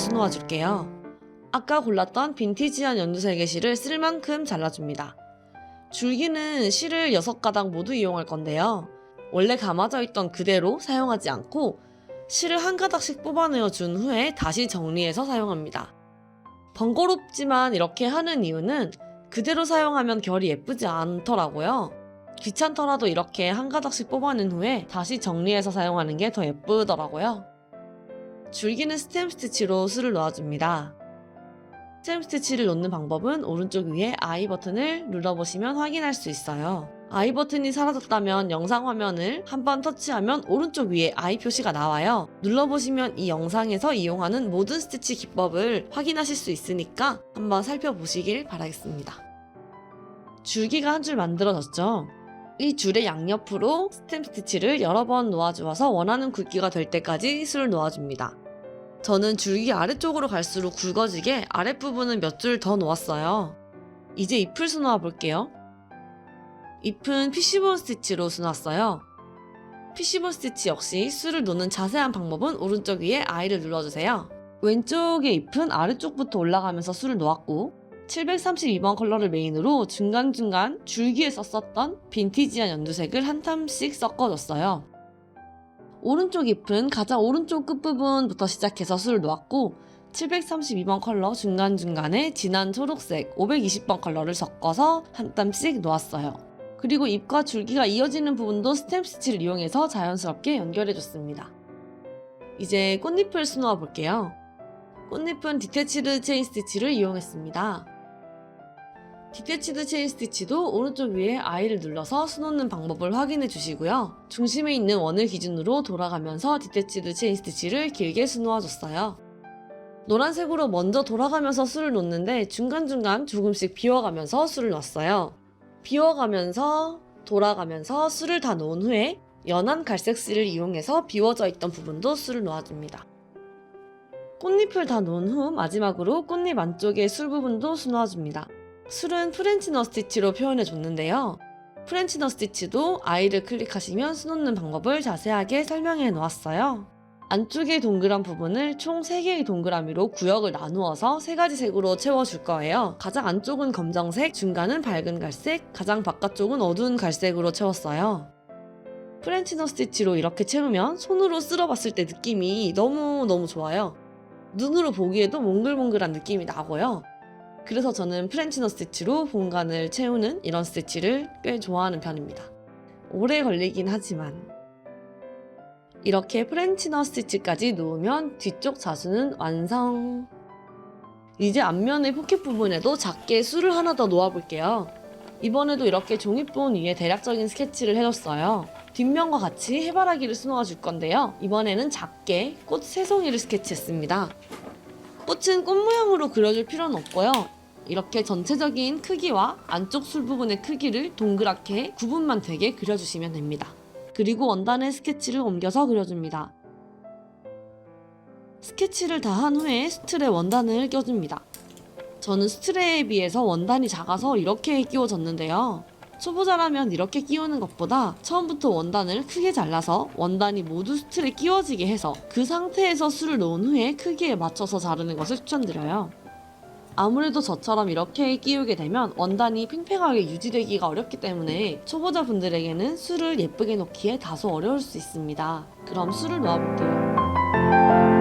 수놓아 줄게요. 아까 골랐던 빈티지한 연두색의 실을 쓸 만큼 잘라줍니다. 줄기는 실을 6가닥 모두 이용할 건데요. 원래 감아져 있던 그대로 사용하지 않고 실을 한 가닥씩 뽑아내어 준 후에 다시 정리해서 사용합니다. 번거롭지만 이렇게 하는 이유는 그대로 사용하면 결이 예쁘지 않더라고요. 귀찮더라도 이렇게 한 가닥씩 뽑아낸 후에 다시 정리해서 사용하는 게 더 예쁘더라고요. 줄기는 스템 스티치로 술을 놓아줍니다. 스템 스티치를 놓는 방법은 오른쪽 위에 I 버튼을 눌러보시면 확인할 수 있어요. I 버튼이 사라졌다면 영상 화면을 한 번 터치하면 오른쪽 위에 I 표시가 나와요. 눌러보시면 이 영상에서 이용하는 모든 스티치 기법을 확인하실 수 있으니까 한번 살펴보시길 바라겠습니다. 줄기가 한 줄 만들어졌죠? 이 줄의 양옆으로 스템 스티치를 여러 번 놓아주어서 원하는 굵기가 될 때까지 술을 놓아줍니다. 저는 줄기 아래쪽으로 갈수록 굵어지게 아랫부분은 몇 줄 더 놓았어요. 이제 잎을 수놓아 볼게요. 잎은 피시본 스티치로 수놨어요. 피시본 스티치 역시 술을 놓는 자세한 방법은 오른쪽 위에 I를 눌러주세요. 왼쪽의 잎은 아래쪽부터 올라가면서 술을 놓았고 732번 컬러를 메인으로 중간중간 줄기에 썼었던 빈티지한 연두색을 한 탐씩 섞어줬어요. 오른쪽 잎은 가장 오른쪽 끝부분부터 시작해서 술을 놓았고 732번 컬러 중간중간에 진한 초록색 520번 컬러를 섞어서 한 땀씩 놓았어요. 그리고 잎과 줄기가 이어지는 부분도 스템 스티치를 이용해서 자연스럽게 연결해줬습니다. 이제 꽃잎을 수놓아 볼게요. 꽃잎은 디테치드 체인 스티치를 이용했습니다. 디테치드 체인 스티치도 오른쪽 위에 I를 눌러서 수놓는 방법을 확인해 주시고요. 중심에 있는 원을 기준으로 돌아가면서 디테치드 체인 스티치를 길게 수놓아 줬어요. 노란색으로 먼저 돌아가면서 술을 놓는데 중간중간 조금씩 비워가면서 술을 놨어요. 비워가면서 돌아가면서 술을 다 놓은 후에 연한 갈색 실을 이용해서 비워져 있던 부분도 술을 놓아줍니다. 꽃잎을 다 놓은 후 마지막으로 꽃잎 안쪽의 술 부분도 수놓아줍니다. 술은 프렌치 너스티치로 표현해 줬는데요. 프렌치 너스티치도 아이를 클릭하시면 수놓는 방법을 자세하게 설명해 놓았어요. 안쪽의 동그란 부분을 총 3개의 동그라미로 구역을 나누어서 3가지 색으로 채워줄 거예요. 가장 안쪽은 검정색, 중간은 밝은 갈색, 가장 바깥쪽은 어두운 갈색으로 채웠어요. 프렌치 너스티치로 이렇게 채우면 손으로 쓸어봤을 때 느낌이 너무너무 좋아요. 눈으로 보기에도 몽글몽글한 느낌이 나고요. 그래서 저는 프렌치 너 스티치로 공간을 채우는 이런 스티치를 꽤 좋아하는 편입니다. 오래 걸리긴 하지만 이렇게 프렌치 너 스티치까지 놓으면 뒤쪽 자수는 완성. 이제 앞면의 포켓 부분에도 작게 술을 하나 더 놓아볼게요. 이번에도 이렇게 종이본 위에 대략적인 스케치를 해줬어요. 뒷면과 같이 해바라기를 수놓아 줄 건데요. 이번에는 작게 꽃 세 송이를 스케치했습니다. 꽃은 꽃 모양으로 그려줄 필요는 없고요. 이렇게 전체적인 크기와 안쪽 술 부분의 크기를 동그랗게 구분만 되게 그려주시면 됩니다. 그리고 원단에 스케치를 옮겨서 그려줍니다. 스케치를 다 한 후에 스틀에 원단을 껴줍니다. 저는 스트레에 비해서 원단이 작아서 이렇게 끼워졌는데요. 초보자라면 이렇게 끼우는 것보다 처음부터 원단을 크게 잘라서 원단이 모두 스틀에 끼워지게 해서 그 상태에서 술을 놓은 후에 크기에 맞춰서 자르는 것을 추천드려요. 아무래도 저처럼 이렇게 끼우게 되면 원단이 팽팽하게 유지되기가 어렵기 때문에 초보자분들에게는 술을 예쁘게 놓기에 다소 어려울 수 있습니다. 그럼 술을 놓아볼게요.